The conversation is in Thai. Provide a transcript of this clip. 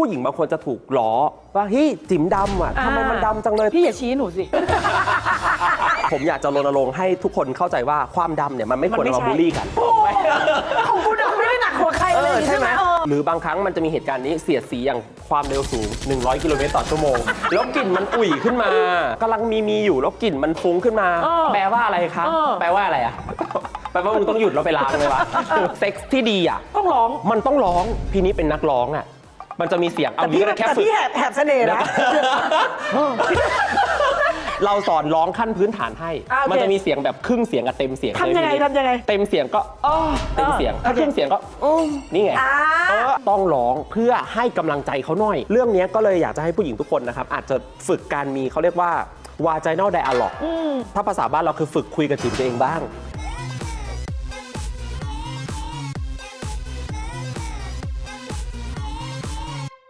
ผู้หญิงบางคนจะถูกล้อว่าเฮ้ยจิ๋มดำอะทำไมมันดำจังเลย พี่อย่าชี้หนูสิ ผมอยากจะรณรงค์ให้ทุกคนเข้าใจว่าความดำเนี่ยมันไม่ควรมันไม่เอามาใช่บูลลี่กัน ของกูดำไม่ได้หนักกว่าใครเอเลยอใช่ไหมเออหรือบางครั้งมันจะมีเหตุการณ์นี้เสียดสีอย่างความเร็วสูง 100 กิโลเมตรต่อชั่วโมง แล้วกลิ่นมันอุ่ยขึ้นมากำลังมีมีอยู่แล้วกลิ่นมันฟุ้งขึ้นมา เออแปลว่าอะไรคะ เออ แปลว่าอะไรอะแปลว่ามึงต้องหยุดแล้วไปล้างเลยวะเซ็กซ์ที่ดีอะต้องร้อง มันต้องร้อง พี่นี้เป็นนักร้องอะ มันจะมีเสียงเอาแต่งี้พี่ก็ได้แค่แต่ฝึก พี่แหบแหบเสน่ห์นะ เราสอนร้องขั้นพื้นฐานให้ อ่าโอเค มันจะมีเสียงแบบครึ่งเสียงกับเต็มเสียงทำยังไงเลทีนี้ทำยังไง เต็มเสียงก็อ้อเต็มเสียงเออถ้าครึ่งเสียงก็อืมนี่ไงอ่า เออต้องร้องเพื่อให้กำลังใจเขาหน่อย เรื่องเนี้ยก็เลยอยากจะให้ผู้หญิงทุกคนนะครับ อาจจะฝึกการมีเขาเรียกว่าวาจ i น a l dialogue ถ้าภาษาบ้านเราคือฝึกคุยกับจิตตัวเองบ้าง